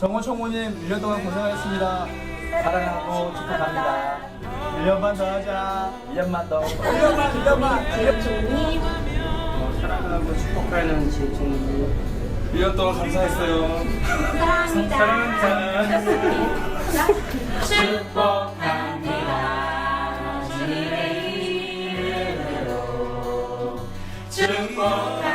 정호 총무님 1년 동안 고생하셨습니다. 사랑하고 축복합니다. 1년만 더 하자. 1년만 더. 1년만, 1년만. 총무님 사랑하고 축복하는 지혜총님 1년 동안 감사했어요. 사랑합니다. 사랑합니다. 축복합니다. 주님의 이름으로 축복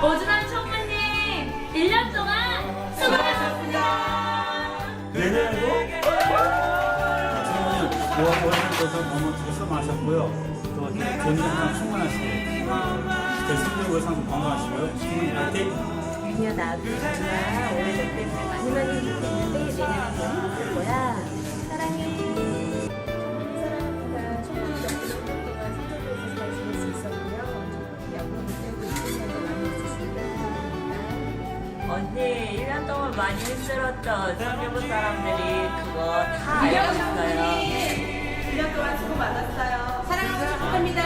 오준환 총무님 1년 동안 수고하셨습니다. 내년에도 너무 수고 많으셨고요. 또 충만하시고 저희 승리 상품 건강하시고요. 승리 파이팅! 아니야 나도 정말 언니 1년 동안 많이 힘들었죠. 성교부 사람들이 그거 다 알고 있어요. 1년 동안 수고 많았어요. 사랑하고 축복합니다.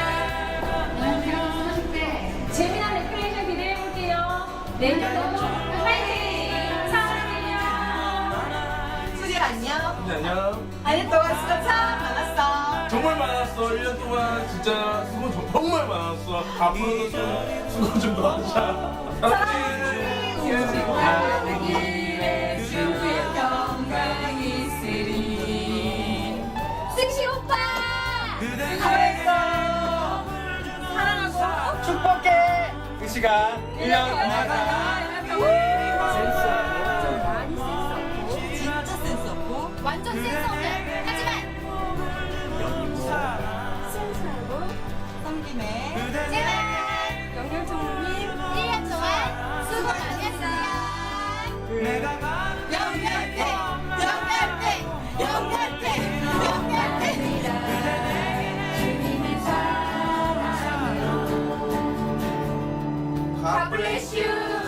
재미난 레크레이션 기대해 볼게요. 내년도 파이팅! 사랑해요. 수지 안녕. 안녕. 한년 동안 수고 참 많았어. 정말 많았어. 1년 동안 진짜 수고 정- 정말 많았어. 앞으로도 좀 수고 좀 더 하자. 사랑해. 승식 오빠. 잘했어. 사랑하고 축복해. 그 시간 1년 동안. 센스 없고 좀 많이 센스 없고 진짜 센스 없고 완전 센스 없는 God bless you.